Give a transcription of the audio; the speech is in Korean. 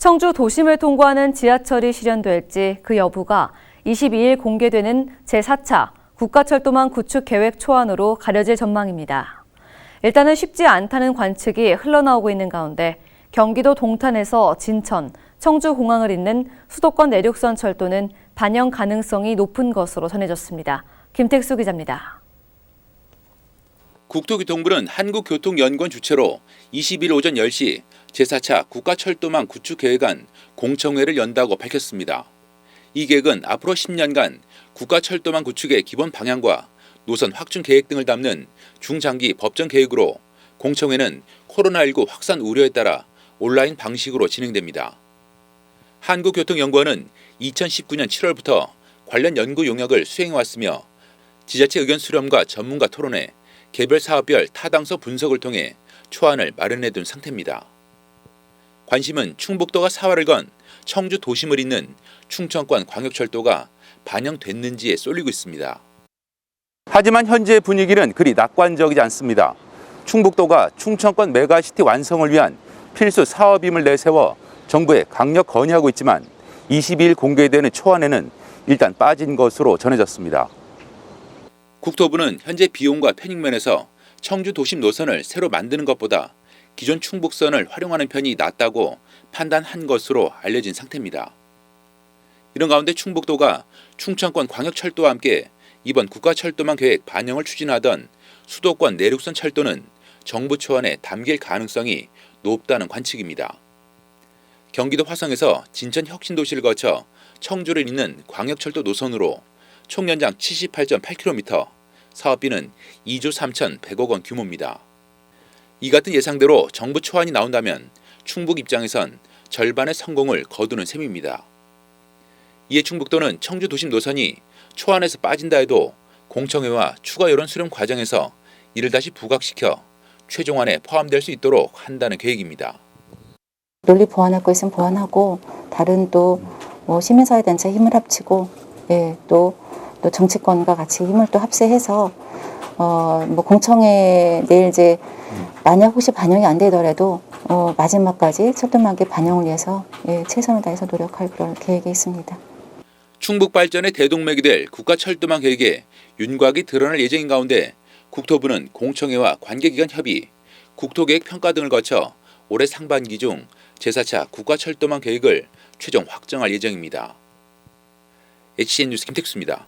청주 도심을 통과하는 지하철이 실현될지 그 여부가 22일 공개되는 제4차 국가철도망 구축 계획 초안으로 가려질 전망입니다. 일단은 쉽지 않다는 관측이 흘러나오고 있는 가운데 경기도 동탄에서 진천, 청주공항을 잇는 수도권 내륙선 철도는 반영 가능성이 높은 것으로 전해졌습니다. 김택수 기자입니다. 국토교통부는 한국교통연구원 주최로 20일 오전 10시 제4차 국가철도망 구축 계획안 공청회를 연다고 밝혔습니다. 이 계획은 앞으로 10년간 국가철도망 구축의 기본 방향과 노선 확충 계획 등을 담는 중장기 법정 계획으로 공청회는 코로나19 확산 우려에 따라 온라인 방식으로 진행됩니다. 한국교통연구원은 2019년 7월부터 관련 연구 용역을 수행해왔으며 지자체 의견 수렴과 전문가 토론회, 개별 사업별 타당성 분석을 통해 초안을 마련해 둔 상태입니다. 관심은 충북도가 사활을 건 청주 도심을 잇는 충청권 광역철도가 반영됐는지에 쏠리고 있습니다. 하지만 현재 분위기는 그리 낙관적이지 않습니다. 충북도가 충청권 메가시티 완성을 위한 필수 사업임을 내세워 정부에 강력 건의하고 있지만 22일 공개되는 초안에는 일단 빠진 것으로 전해졌습니다. 국토부는 현재 비용과 편익면에서 청주 도심 노선을 새로 만드는 것보다 기존 충북선을 활용하는 편이 낫다고 판단한 것으로 알려진 상태입니다. 이런 가운데 충북도가 충청권 광역철도와 함께 이번 국가철도망 계획 반영을 추진하던 수도권 내륙선 철도는 정부 초안에 담길 가능성이 높다는 관측입니다. 경기도 화성에서 진천 혁신도시를 거쳐 청주를 잇는 광역철도 노선으로 총 연장 78.8km, 사업비는 2조 3,100억 원 규모입니다. 이 같은 예상대로 정부 초안이 나온다면 충북 입장에선 절반의 성공을 거두는 셈입니다. 이에 충북도는 청주 도심 노선이 초안에서 빠진다 해도 공청회와 추가 여론 수렴 과정에서 이를 다시 부각시켜 최종안에 포함될 수 있도록 한다는 계획입니다. 논리 보완할 거 있으면 보완하고 다른 또 뭐 시민사회 단체 힘을 합치고 예, 또, 또 정치권과 같이 힘을 또 합세해서 어, 뭐 공청회 내일 이제 만약 혹시 반영이 안 되더라도 어, 마지막까지 철도망계 반영을 위해서 예, 최선을 다해서 노력할 그런 계획이 있습니다. 충북 발전의 대동맥이 될 국가 철도망 계획에 윤곽이 드러날 예정인 가운데 국토부는 공청회와 관계기관 협의, 국토계획 평가 등을 거쳐 올해 상반기 중 제4차 국가 철도망 계획을 최종 확정할 예정입니다. HCN 뉴스 김택수입니다.